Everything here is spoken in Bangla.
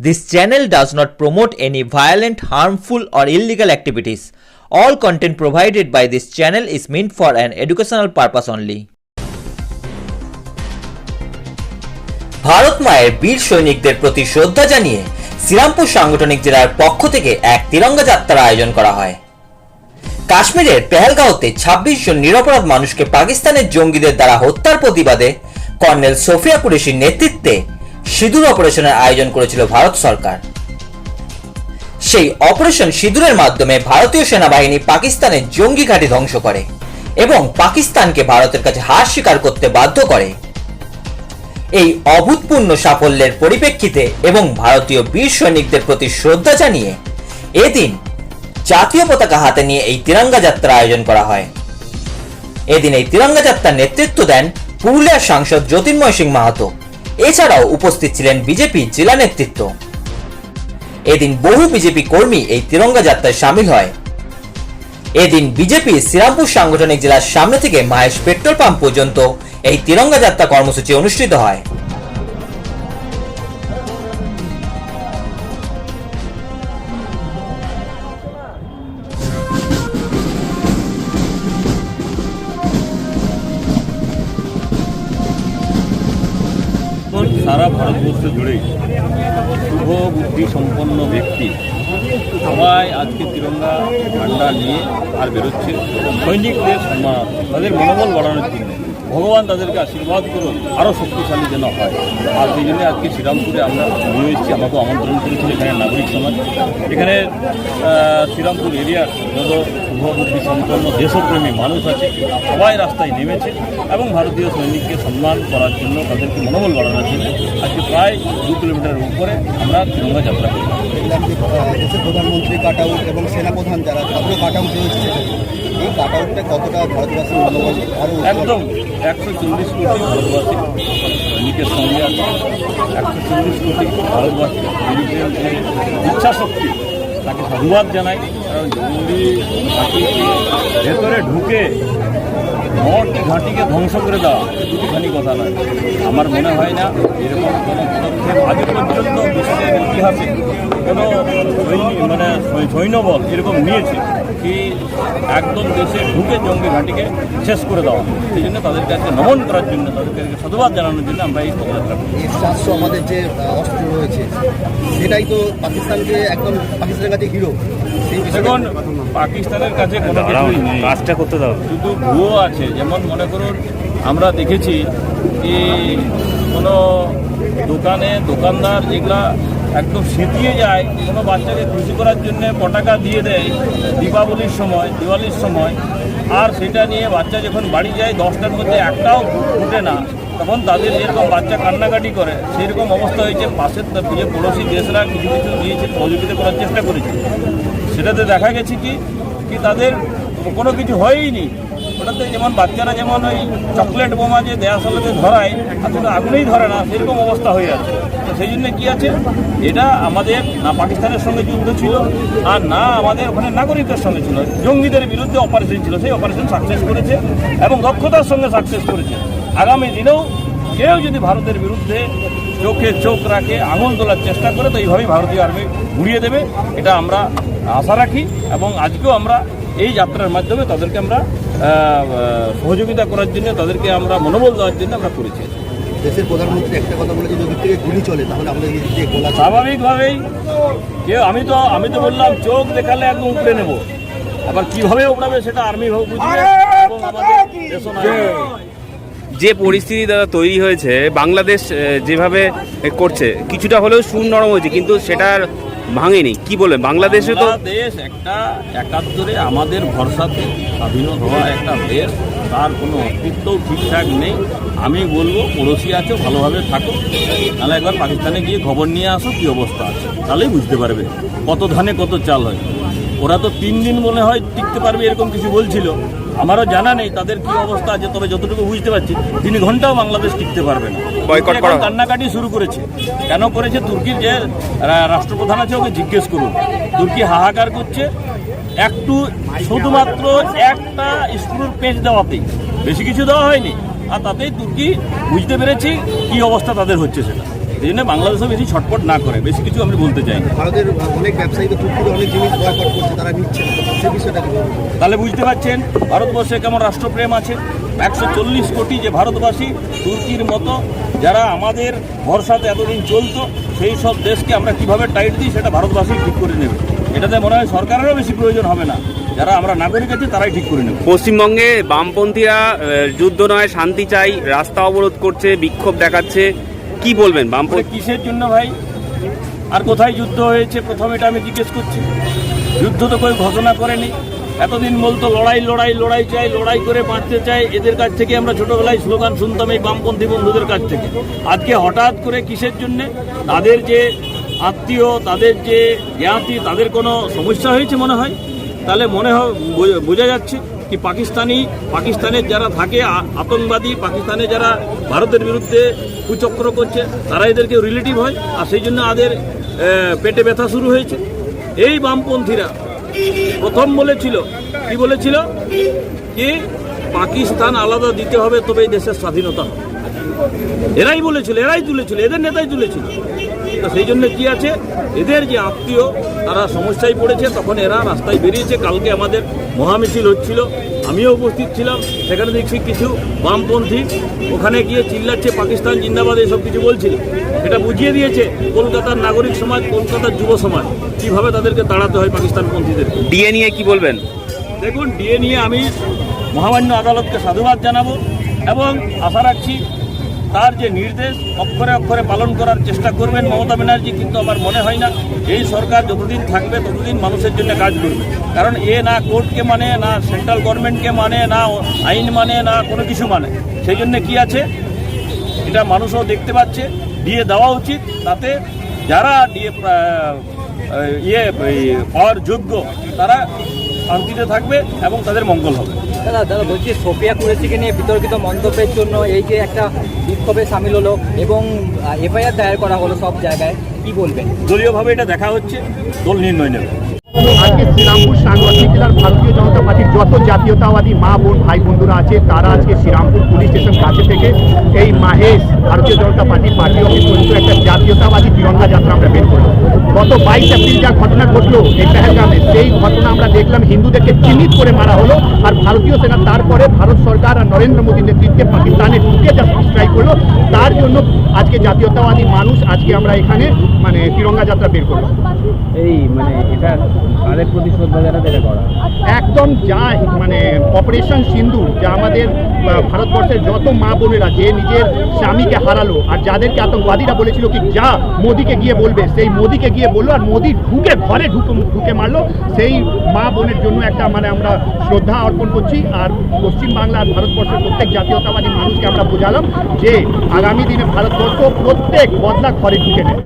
This channel does not promote any violent, harmful, or illegal activities. All content provided by this channel is meant for an educational purpose only. Bharat মায়ের বীর সৈনিকদের প্রতি শ্রদ্ধা জানিয়ে শ্রীরামপুর সাংগঠনিক জেলার পক্ষ থেকে এক তিরঙ্গা যাত্রার আয়োজন করা হয় কাশ্মীরের পেহেলগাঁওতে ছাব্বিশ জন নিরপরাধ মানুষকে পাকিস্তানের জঙ্গিদের দ্বারা হত্যার প্রতিবাদে কর্নেল সোফিয়া কুরেশির নেতৃত্বে সিঁদুর অপারেশনের আয়োজন করেছিল ভারত সরকার। সেই অপারেশন সিঁদুরের মাধ্যমে ভারতীয় সেনাবাহিনী পাকিস্তানের জঙ্গি ঘাঁটি ধ্বংস করে এবং পাকিস্তানকে ভারতের কাছে হার স্বীকার করতে বাধ্য করে। এই অভূতপূর্ণ সাফল্যের পরিপ্রেক্ষিতে এবং ভারতীয় বীর সৈনিকদের প্রতি শ্রদ্ধা জানিয়ে এদিন জাতীয় পতাকা হাতে নিয়ে এই তিরঙ্গা যাত্রা আয়োজন করা হয়। এদিন এই তিরঙ্গা যাত্রার নেতৃত্ব দেন পুরুলিয়ার সাংসদ জ্যোতির্ময় সিং মাহাতো। এছাড়াও উপস্থিত ছিলেন বিজেপি জেলা নেতৃত্ব। এদিন বহু বিজেপি কর্মী এই তিরঙ্গা যাত্রায় সামিল হয়। এদিন বিজেপি শ্রীরামপুর সাংগঠনিক জেলার সামনে থেকে মাহেশ পেট্রোল পাম্প পর্যন্ত এই তিরঙ্গা যাত্রা কর্মসূচি অনুষ্ঠিত হয়। ভারতবর্ষ জুড়েই শুভ বুদ্ধি সম্পন্ন ব্যক্তি সবাই আজকে তিরঙ্গা ঝান্ডা নিয়ে আর বেরোচ্ছে। সৈনিকদের সম্মান, তাদের মনোবল বাড়ানোর জন্য। ভগবান তাদেরকে আশীর্বাদ করুন, আরও শক্তিশালী যেন হয়। আর সেই জন্য আজকে শ্রীরামপুরে আমরা এসেছি, আমাকে আমন্ত্রণ করেছিল এখানে নাগরিক সমাজ। এখানে শ্রীরামপুর এরিয়ার যত শুভবুদ্ধি সম্পন্ন দেশপ্রেমী মানুষ আছে, সবাই রাস্তায় নেমেছে এবং ভারতীয় সৈনিককে সম্মান করার জন্য তাদেরকে মনোবল বাড়ানোর জন্য আজকে প্রায় দু কিলোমিটারের উপরে আমরা তিরঙ্গা যাত্রা করি প্রধানমন্ত্রী কাট আউট এবং সেনাপ্রধান যারা, তাদেরও কাট আউট রয়েছে একদম। একশো চল্লিশ কোটি ভারতবাসী সৈনিকের সঙ্গে আছে। একশো চল্লিশ কোটি ভারতবাসী সৈনিকের যে ইচ্ছা শক্তি তাকে সাধুবাদ জানাই। কারণ জঙ্গি ঘাঁটিকে ভেতরে ঢুকে মঠ ঘাঁটিকে ধ্বংস করে দেওয়া দুটিখানি কথা নয়। আমার মনে হয় না এরকম কোনো পদক্ষেপ আজ পর্যন্ত বিশ্বের ইতিহাসে কোনো মানে সৈন্যবল এরকম নিয়েছে। কি একদম দেশে ঢুকে জঙ্গি ঘাঁটিকে শেষ করে দেওয়া সেই জন্য তাদেরকে আজকে নমন করার জন্য তাদেরকে সাধুবাদ জানানোর জন্য আমরা এই পদযাত্রা সাতশো আমাদের যে অস্ত্র রয়েছে সেটাই তো পাকিস্তানকে একদম পাকিস্তানের কাছে হিরো এখন পাকিস্তানের কাছে কোনো কিছুই নেই। কাজটা করতে দাও। শুধু ভুয়ো আছে। যেমন মনে করুন আমরা দেখেছি কি কোনো দোকানে দোকানদার যেগুলা একদম সেতিয়ে যায়, কোনো বাচ্চাকে খুশি করার জন্য পটাকা দিয়ে দেয় দীপাবলির সময়, দিওয়ালির সময়। আর সেটা নিয়ে বাচ্চা যখন বাড়ি যায়, দশটার মধ্যে একটাও ফুটে না, তখন তাদের যেরকম বাচ্চা কান্নাকাটি করে সেই রকম অবস্থা হয়েছে। পাশের যে পড়োশি দেশরা কিছু কিছু দিয়েছে সহযোগিতা করার চেষ্টা করেছে। সেটাতে দেখা গেছে কি কি তাদের কোনো কিছু হয়ইনি ওটাতে যেমন বাচ্চারা যেমন ওই চকলেট বোমা যে দেওয়া সালাতে ধরায় আসলে আগুনেই ধরে না, সেরকম অবস্থা হয়ে আছে। তো সেই জন্য কী আছে? এটা আমাদের না পাকিস্তানের সঙ্গে যুদ্ধ ছিল, আর না আমাদের ওখানে নাগরিকদের সঙ্গে ছিল। জঙ্গিদের বিরুদ্ধে অপারেশন ছিল, সেই অপারেশন সাকসেস করেছে এবং দক্ষতার সঙ্গে সাকসেস করেছে। আগামী দিনেও কেউ যদি ভারতের বিরুদ্ধে চোখে চোখ রাখে, আঙুল তোলার চেষ্টা করে, তো এইভাবেই ভারতীয় আর্মি ঘুরিয়ে দেবে। এটা আমরা আশা রাখি এবং আজকেও আমরা এই যাত্রার মাধ্যমে তাদেরকে আমরা সহযোগিতা করার জন্য তাদেরকে আমরা মনোবল দেওয়ার জন্য আমরা করেছি। দেশের প্রধানমন্ত্রী একটা কথা বলেছে যদি থেকে গুলি চলে তাহলে আমাদের এই যে স্বাভাবিকভাবেই কেউ আমি তো আমি তো বললাম চোখ দেখালে একদম উপড়ে নেব। আবার কীভাবে উপড়াবে সেটা আর্মি বুঝবে? এবং আমাদের যে পরিস্থিতি দ্বারা তৈরি হয়েছে, বাংলাদেশ যেভাবে করছে, কিছুটা হলেও সুর নরম হয়েছে, কিন্তু সেটার ভাঙেনি। কি বলে বাংলাদেশে তো দেশ একটা একাত্তরে আমাদের ভরসাতে স্বাধীন হওয়া একটা দেশ, তার কোনো অস্তিত্বও ঠিকঠাক নেই। আমি বলব, পড়োশি আছো, ভালোভাবে থাকো। তাহলে একবার পাকিস্তানে গিয়ে খবর নিয়ে আসো, কী অবস্থা আছে। তাহলেই বুঝতে পারবে কত ধানে কত চাল হয়। ওরা তো তিন দিন মনে হয় টিকতে পারবে, এরকম কিছু বলছিল। আমারও জানা নেই তাদের কি অবস্থা আছে তবে যতটুকু বুঝতে পারছি তিনি ঘন্টাও বাংলাদেশ টিকতে পারবে না। কান্নাকাটি শুরু করেছে। কেন করেছে? তুর্কির যে রাষ্ট্রপ্রধান আছে ওকে জিজ্ঞেস করুন। তুর্কি হাহাকার করছে। একটু শুধুমাত্র একটা স্ক্রুর পেজ দেওয়াতেই। বেশি কিছু দেওয়া হয়নি। আর তাতেই তুর্কি বুঝতে পেরেছি কি অবস্থা তাদের হচ্ছে সেটা। এই জন্য বাংলাদেশও বেশি ছটপট না করে। বেশি কিছু আমি বলতে চাই ভারতের অনেক ব্যবসায়ী তুর্কির অনেক জিনিস বয়কট করছে তারা নিচ্ছে না। বিষয়টা তাহলে বুঝতে পারছেন ভারতবর্ষে কেমন রাষ্ট্রপ্রেম আছে? একশো চল্লিশ কোটি যে ভারতবাসী তুর্কির মতো যারা আমাদের ভরসাতে এতদিন চলতো সেই সব দেশকে আমরা কীভাবে টাইট দিই সেটা ভারতবাসী ঠিক করে নেবে। এটাতে মনে হয় সরকারেরও বেশি প্রয়োজন হবে না। যারা আমরা নাগরিক আছি তারাই ঠিক করে নেবে। পশ্চিমবঙ্গে বামপন্থীরা যুদ্ধ নয় শান্তি চাই রাস্তা অবরোধ করছে বিক্ষোভ দেখাচ্ছে কি বলবেন বলে বামপন্থী কিসের জন্য ভাই? আর কোথায় যুদ্ধ হয়েছে? প্রথমে এটা আমি জিজ্ঞেস করছি। যুদ্ধ তো কেউ ঘোষণা করেনি। এতদিন বলতো লড়াই লড়াই লড়াই চাই লড়াই করে বাঁচতে চাই। এদের কাছ থেকে আমরা ছোটবেলায় স্লোগান শুনতাম এই বামপন্থী বন্ধুদের কাছ থেকে। আজকে হঠাৎ করে কিসের জন্যে? তাদের যে আত্মীয় তাদের যে জ্ঞাতি তাদের কোনো সমস্যা হয়েছে মনে হয়? তাহলে মনে হয় বোঝা যাচ্ছে। কি পাকিস্তানি? পাকিস্তানের যারা থাকে আতঙ্কবাদী, পাকিস্তানে যারা ভারতের বিরুদ্ধে কুচক্র করছে, তারা এদেরকে রিলেটিভ হয়, আর সেই জন্য আদের পেটে ব্যথা শুরু হয়েছে। এই বামপন্থীরা প্রথম বলেছিল, কি বলেছিল? কি? পাকিস্তান আলাদা দিতে হবে, তবেই দেশের স্বাধীনতা হবে। এরাই বলেছিল এরাই তুলেছিল এদের নেতাই তুলেছিল। তো সেই জন্য কি আছে? এদের যে আত্মীয় তারা সমস্যায় পড়েছে তখন এরা রাস্তায় বেরিয়েছে। কালকে আমাদের মহামিছিল হচ্ছিল আমিও উপস্থিত ছিলাম। সেখানে দেখছি কিছু বামপন্থী ওখানে গিয়ে চিল্লাচ্ছে পাকিস্তান জিন্দাবাদ এসব কিছু বলছিল। এটা বুঝিয়ে দিয়েছে কলকাতার নাগরিক সমাজ কলকাতার যুব সমাজ কীভাবে তাদেরকে তাড়াতে হয় পাকিস্তানপন্থীদের। ডিএ নিয়ে কি বলবেন? দেখুন ডিএ নিয়ে আমি মহামান্য আদালতকে সাধুবাদ জানাব এবং আশা রাখছি তার যে নির্দেশ অক্ষরে অক্ষরে পালন করার চেষ্টা করবেন মমতা ব্যানার্জি, কিন্তু আমার মনে হয় না এই সরকার যতদিন থাকবে ততদিন মানুষের জন্য কাজ করবে। কারণ এ না কোর্টকে মানে না সেন্ট্রাল গভর্নমেন্টকে মানে না আইন মানে না কোনো কিছু মানে। সেই জন্য কি আছে? এটা মানুষও দেখতে পাচ্ছে, দিয়ে দেওয়া উচিত, তাতে যারা দিয়ে ইয়ে পাওয়ার যোগ্য, তারা শান্তিতে থাকবে এবং তাদের মঙ্গল হবে। দাদা দাদা, বলছি সোফিয়া কুরেশিকে নিয়ে বিতর্কিত মন্তব্যের জন্য এই যে একটা বিক্ষোভে সামিল হলো এবং এফআইআর দায়ের করা হলো সব জায়গায়, কি বলবেন? দলীয়ভাবে এটা দেখা হচ্ছে, দল নির্ণয় নেবে। আজকে শ্রীরামপুর সাংগঠনিক জেলার ভারতীয় জনতা পার্টির যত জাতীয়তাবাদী মা বোন, ভাই বন্ধুরা আছে, তারা আজকে শ্রীরামপুর পুলিশ স্টেশন কাছে থেকে এই মাহেশ ভারতীয় জনতা পার্টির পার্টি অফিস পর্যন্ত একটা জাতীয়তাবাদী তিরঙ্গা যাত্রা আমরা বের করলাম। গত বাইশ এপ্রিল যা ঘটনা ঘটলো এই পেহেলগামে, সেই ঘটনা আমরা দেখলাম, হিন্দুদেরকে চিহ্নিত করে মারা হলো আর ভারতীয় সেনা তারপরে ভারত সরকার আর নরেন্দ্র মোদীর নেতৃত্বে পাকিস্তানে ঢুকে যা স্ট্রাইক করল, তার জন্য আজকে জাতীয়তাবাদী মানুষ আজকে আমরা এখানে মানে তিরঙ্গা যাত্রা বের করলাম। এই মানে এটা কাদের প্রতি শ্রদ্ধা জানাতে এটা করা। একদম যা মানে অপারেশন সিন্দুর যা আমাদের ভারতবর্ষের যত মা বোনেরা যে নিজের স্বামীকে হারালো আর যাদেরকে আতঙ্কবাদীরা বলেছিল কি, যা মোদিকে গিয়ে বলবে। সেই মোদিকে গিয়ে বলল আর মোদি ঢুকে ঘরে ঢুকে ঢুকে মারলো। সেই মা বোনের জন্য একটা মানে আমরা শ্রদ্ধা অর্পণ করছি আর পশ্চিমবাংলা আর ভারতবর্ষের প্রত্যেক জাতীয়তাবাদী মানুষকে আমরা বোঝালাম যে আগামী দিনে ভারতবর্ষ প্রত্যেক বদলা ঘরে ঢুকে নেয়।